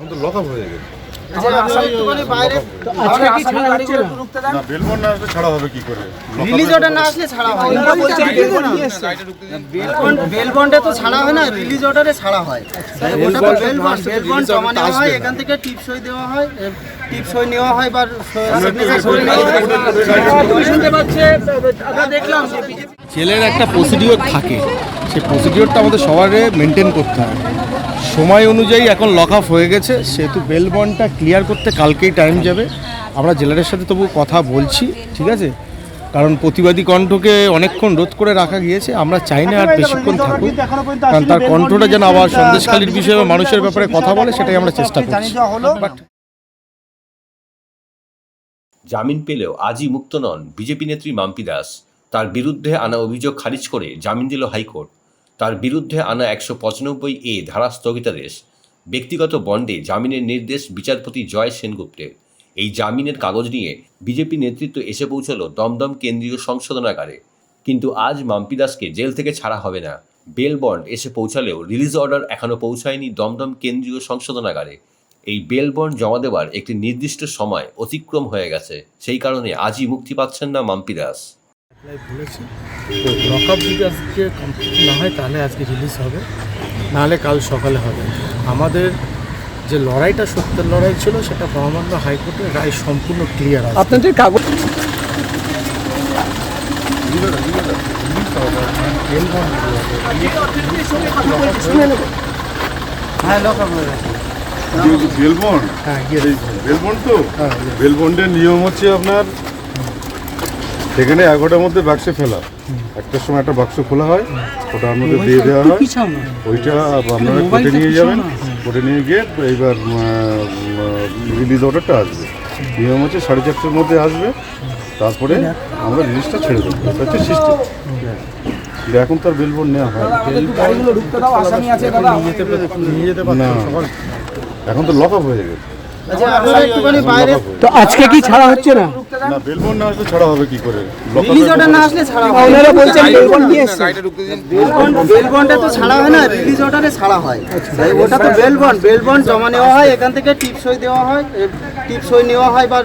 এখন তো lock up হয়ে গেছে। আচ্ছা, একটুখানি বাইরে আজকে কি ছাড়া হচ্ছে না না বেলবন না আসলে ছাড়া হবে কি করে? রিলিজ অর্ডার না আসলে ছাড়া হয়। বেল বন্ডে তো ছাড়া হয় না রিলিজ অর্ডারে ছাড়া হয়। ওটা তো বেল বন্ড বেল বন্ড জমা নেওয়া হয় এখান থেকে টিপ সই দেওয়া হয় টিপ সই নেওয়া হয় বা হয়। দেখলাম। জেলের একটা প্রসিডিওর থাকে সেই প্রসিডিওরটা আমাদের সবারে মেনটেন করতে হয়। সময় অনুযায়ী এখন লক আপ হয়ে গেছে সেহেতু বেল বন্ডটা ক্লিয়ার করতে কালকেই টাইম যাবে। আমরা জেলারের সাথে তবু কথা বলছি ঠিক আছে? কারণ প্রতিবাদী কণ্ঠকে অনেকক্ষণ রোধ করে রাখা গিয়েছে আমরা চাই না আর বেশিক্ষণ থাকুক। কারণ তার কণ্ঠটা যেন আবার সন্দেশকালীর বিষয়ে বা মানুষের ব্যাপারে কথা বলে সেটাই আমরা চেষ্টা করছি। বাট জামিন পেলেও আজই মুক্ত নন বিজেপি নেত্রী মাম্পি দাস। তার বিরুদ্ধে আনা অভিযোগ খারিজ করে জামিন দিল হাইকোর্ট। তার বিরুদ্ধে আনা একশো পঁচানব্বই এ ধারা স্থগিতাদেশ ব্যক্তিগত বন্ডে জামিনের নির্দেশ বিচারপতি জয় সেনগুপ্তের। এই জামিনের কাগজ নিয়ে বিজেপি নেতৃত্ব এসে পৌঁছল দমদম কেন্দ্রীয় সংশোধনাগারে। কিন্তু আজ মাম্পি দাসকে জেল থেকে ছাড়া হবে না। বেল বন্ড এসে পৌঁছালেও রিলিজ অর্ডার এখনও পৌঁছায়নি দমদম কেন্দ্রীয় সংশোধনাগারে। এই বেল বন্ড জমা দেওয়ার একটি নির্দিষ্ট সময় অতিক্রম হয়ে গেছে। সেই কারণে আজই মুক্তি পাচ্ছেন না মাম্পি দাস বলেছি। লক আপ যদি আজকে কমপ্লিট না হয় তাহলে আজকে রিলিজ হবে। নাহলে কাল সকালে হবে। আমাদের যে লড়াইটা সত্যের লড়াই ছিল সেটা মহামান্য হাইকোর্টের রায় সম্পূর্ণ ক্লিয়ার আছে। আপনাদের কাগজ হ্যাঁ আপ হয়ে গেছে। বেলবন হ্যাঁ তো? হ্যাঁ, বেলবন্ডের নিয়ম হচ্ছে আপনার সেখানে এগারোটার মধ্যে বাক্সে ফেলা। একটার সময় একটা বাক্স খোলা হয় ওটা মধ্যে দিয়ে দেওয়া হয়। ওইটা আপনারা কোর্টে নিয়ে যাবেন কোর্টে নিয়ে গিয়ে এইবার রিলিজ অর্ডারটা আসবে। নিয়ম হচ্ছে সাড়ে চারটের মধ্যে আসবে তারপরে আমরা জিনিসটা ছেড়ে দেবো। এটা হচ্ছে সিস্টেম এখন তার বেলবন নেওয়া হয় এখন তো লক আপ হয়ে গেছে। আচ্ছা হয়ে তো আজকে কি ছাড়া হচ্ছে না। না বেলবন না আসলে ছাড়া হবে কি করে? রিলিজ অর্ডার না আসলে ছাড়া হয় ওনারা বলছেন বেলবন নিয়ে এসছে বেল বন্ড তো ছাড়া হয় না রিলিজ অর্ডারে ছাড়া হয়। তাই ওটা তো বেল বন্ড জমা নেওয়া হয় এখান থেকে টিপ সই দেওয়া হয় টিপ সই নেওয়া হয় বা